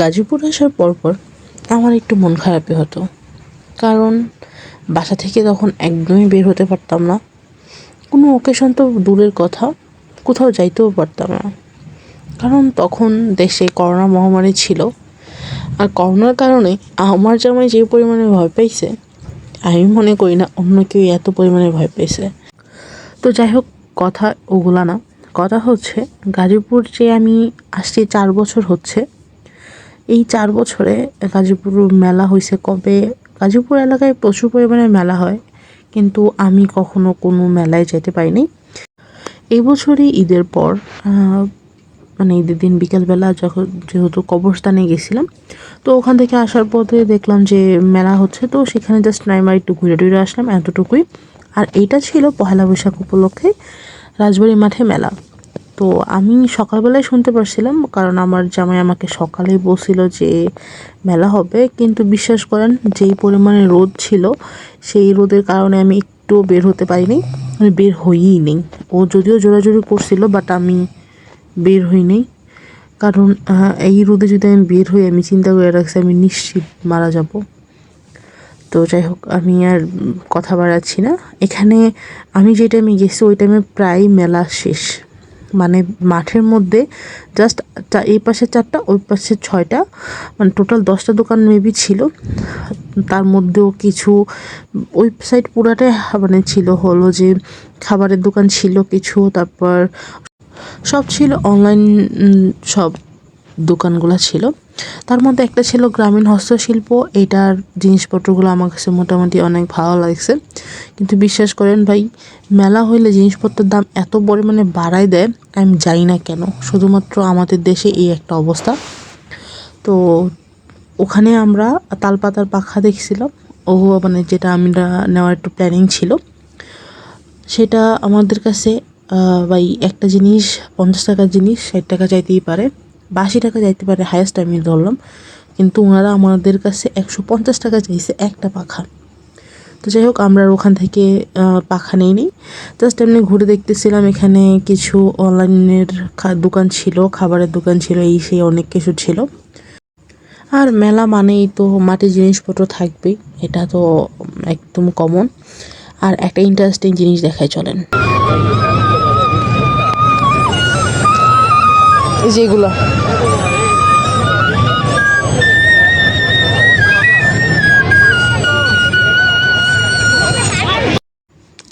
গাজীপুর আসার পরপর আমার একটু মন খারাপই হতো। কারণ বাসা থেকে তখন একদমই বের হতে পারতাম না। কোনো ওকেশন তো দূরের কথা, কোথাও যাইতেও পারতাম না। কারণ তখন দেশে করোনা মহামারী ছিল। আর করোনার কারণে আমার জামাই যে পরিমাণে ভয় পাইছে, আমি মনে করি না অন্য কেউ এত পরিমাণে ভয় পেয়েছে তো যাই হোক, কথা ওগুলা না। কথা হচ্ছে, গাজীপুর যে আমি আসছি চার বছর হচ্ছে এই চার বছরে গাজীপুর মেলা হয়েছে কবে? গাজীপুর এলাকায় প্রচুর পরিমাণে মেলা হয়, কিন্তু আমি কখনো কোনো মেলায় যেতে পারিনি। এই বছরই ঈদের পর মানে ঈদের দিন বিকেলবেলা যখন যেহেতু কবরস্থানে গেছিলাম, তো ওখান থেকে আসার পথে দেখলাম যে মেলা হচ্ছে, তো সেখানে জাস্ট নাইমার একটু ঘুরে টুরে আসলাম এতটুকুই। আর এইটা ছিল পহেলা বৈশাখ উপলক্ষে রাজবাড়ি মাঠে মেলা। তো আমি সকালবেলায় শুনতে পারছিলাম, কারণ আমার জামাই আমাকে সকালেই বলছিল যে মেলা হবে। কিন্তু বিশ্বাস করেন, যেই পরিমাণে রোদ ছিল, সেই রোদের কারণে আমি একটু বের হতে পারিনি। আমি বের হইই নেই। ও যদিও জোরাজোরি করছিল বাট আমি বের হইনি কারণ এই রোদে যদি আমি বের হই, আমি চিন্তা করে রাখছি, আমি নিশ্চিত মারা যাব। তো যাই হোক, আমি আর কথা বাড়াচ্ছি না। এখানে আমি যে টাইমে গেছি, ওই টাইমে প্রায় মেলা শেষ। মানে মাঠের মধ্যে জাস্ট এই পাশে চারটা, ওই পাশে ছয়টা মানে টোটাল দশটা দোকান মেবি ছিল। তার মধ্যেও কিছু ওয়েবসাইট পুরাটাই মানে ছিল হলো যে খাবারের দোকান ছিল কিছু, তারপর সব ছিল অনলাইন সব। দোকানগুলো ছিল। তার মধ্যে একটা ছিল গ্রামীণ হস্তশিল্প। এটার জিনিসপত্রগুলো আমার কাছে মোটামুটি অনেক ভালো লাগছে। কিন্তু বিশ্বাস করেন ভাই, মেলা হইলে জিনিসপত্রের দাম এত পরিমাণে বাড়ায় দেয়, আমি জানি না কেন। শুধুমাত্র আমাদের দেশে এই একটা অবস্থা। তো ওখানে আমরা তালপাতার পাখা দেখছিলাম ও মানে যেটা আমরা নেওয়ার একটু প্ল্যানিং ছিল। সেটা আমাদের কাছে ভাই একটা জিনিস, পঞ্চাশ টাকার জিনিস, ষাট টাকা চাইতেই পারে। বা আশি টাকা যাইতে পারে হায়েস্ট আমি ধরলাম। কিন্তু ওনারা আমাদের কাছে একশো পঞ্চাশ টাকা চাইছে একটা পাখা। তো যাই হোক, আমরা ওখান থেকে পাখা নেই নি জাস্ট এমনি ঘুরে দেখতেছিলাম, এখানে কিছু অনলাইনের দোকান ছিল, খাবারের দোকান ছিল, এই সেই অনেক কিছু ছিল। আর মেলা মানেই তো মাটির জিনিসপত্র থাকবেই, এটা তো একদম কমন আর একটা ইন্টারেস্টিং জিনিস দেখায়, চলেন। যেগুলো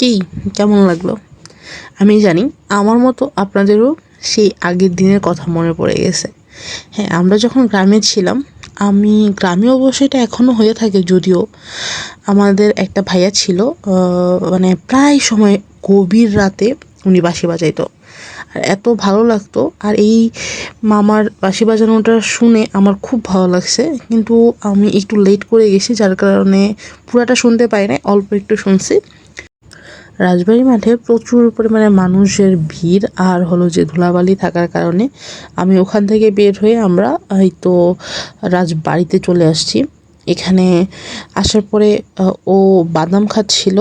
কি কেমন লাগল? আমি জানি আমার মতো আপনাদেরও সেই আগের দিনের কথা মনে পড়ে গেছে। হ্যাঁ আমরা যখন গ্রামে ছিলাম, আমি গ্রামে অবশ্য এটা এখনও হয়ে থাকে যদিও আমাদের একটা ভাইয়া ছিল মানে প্রায় সময় গভীর রাতে উনি বাঁশি বাজাইতো। আর এত ভালো লাগতো, আর এই মামার বাঁশি বাজানোটা শুনে আমার খুব ভালো লাগছে। কিন্তু আমি একটু লেট করে গেছি, যার কারণে পুরাটা শুনতে পাই না অল্প একটু শুনছি। রাজবাড়ি মাঠে প্রচুর পরিমাণে মানুষের ভিড় আর হলো যে ধুলাবালি থাকার কারণে আমি ওখান থেকে বের হয়ে আমরা, এই তো রাজবাড়িতে চলে আসছি। এখানে আসার পরে ও বাদাম খাচ্ছিল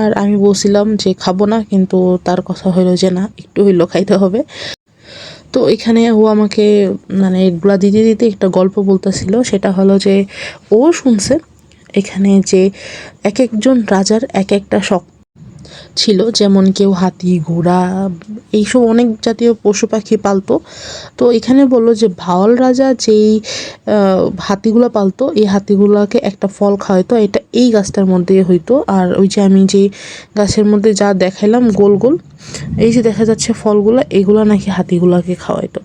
আর আমি বলছিলাম যে খাব না, কিন্তু তার কথা হলো যে না, একটু হইল খাইতে হবে। তো এখানে ও আমাকে মানে এগুলা দিতে দিতে একটা গল্প বলতেছিল, সেটা হলো যে ও শুনছে এখানে যে এক একজন রাজার এক একটা শখ ছিল, যেমন কেউ হাতি, ঘোড়া, এইসব অনেক জাতীয় পশু পাখি পালতো। তো এখানে বলল যে ভাওয়াল রাজা যেই হাতিগুলো পালতো, এই হাতিগুলোকে একটা ফল খাওয়াইতো, এটা এই গাছটার মধ্যে হইতো। আর ওই যে আমি যে গাছের মধ্যে যা দেখাইলাম, গোল গোল, এই যে দেখা যাচ্ছে ফলগুলো, এগুলো নাকি হাতিগুলোকে খাওয়াইতো।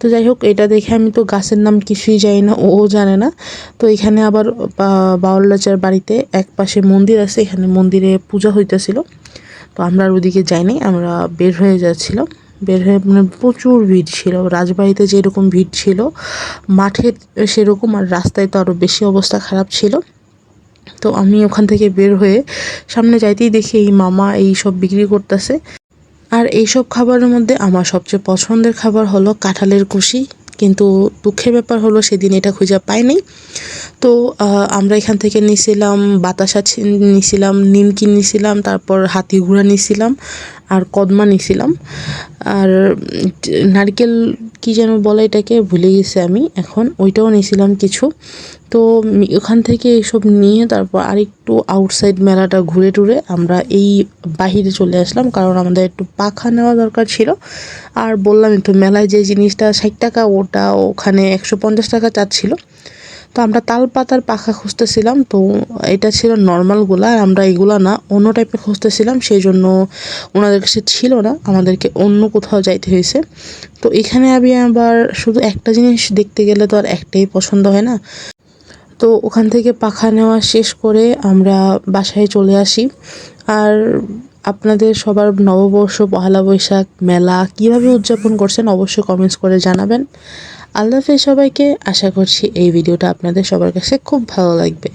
তো যাই হোক, এটা দেখে আমি তো গাছের নাম কিছুই জানি না, ও জানে না। তো এখানে আবার বাউল রাজার বাড়িতে এক পাশে মন্দির আছে, এখানে মন্দিরে পূজা হইতেছিল। তো আমরা আর ওদিকে যাইনি, আমরা বের হয়ে যাচ্ছিলাম। বের হয়ে মানে প্রচুর ভিড় ছিল, রাজবাড়িতে যেরকম ভিড় ছিল, মাঠে সেরকম আর রাস্তায় তো আরও বেশি অবস্থা খারাপ ছিল। তো আমি ওখান থেকে বের হয়ে সামনে যাইতেই দেখি এই মামা এই সব বিক্রি করতেছে। আর এইসব খাবারের মধ্যে আমার সবচেয়ে পছন্দের খাবার হলো কাঁঠালের কুশি। কিন্তু দুঃখের ব্যাপার হলো সেদিন এটা খুঁজে পাইনি। তো আমরা এখান থেকে নিছিলাম, বাতাসা নিছিলাম, নিমকি নিছিলাম, তারপর হাতি ঘোড়া নিছিলাম। আর কদমা নিছিলাম। আর নারকেল কি যেন বলে এটাকে, ভুলে গেছি আমি। এখন ওইটাও নিয়েছিলাম কিছু। তো ওখান থেকে এইসব নিয়ে তারপর আরেকটু আউটসাইড মেলাটা ঘুরে টুরে আমরা এই বাহিরে চলে আসলাম। কারণ আমাদের একটু পাখা নেওয়া দরকার ছিল। আর বললাম একটু মেলায় যে জিনিসটা, ষাট টাকা ওটা ওখানে একশো পঞ্চাশ টাকা চাচ্ছিল। তো আমরা তাল পাতার পাখা খুঁজতেছিলাম, তো এটা ছিল নর্মালগুলা আর আমরা এগুলা না অন্য টাইপের খুঁজতেছিলাম সেই জন্য ওনাদের কাছে ছিল না, আমাদেরকে অন্য কোথাও যাইতে হয়েছে। তো এখানে আমি আবার শুধু একটা জিনিস দেখতে গেলে তো আর একটাই পছন্দ হয় না। তো ওখান থেকে পাখা নেওয়া শেষ করে আমরা বাসায় চলে আসি। আর আপনাদের সবার নববর্ষ, পহেলা বৈশাখ মেলা কীভাবে উদযাপন করছেন অবশ্যই কমেন্টস করে জানাবেন। আল্লাহ সবাইকে আশা করছি এই ভিডিওটা আপনাদের সবার কাছে খুব ভালো লাগবে।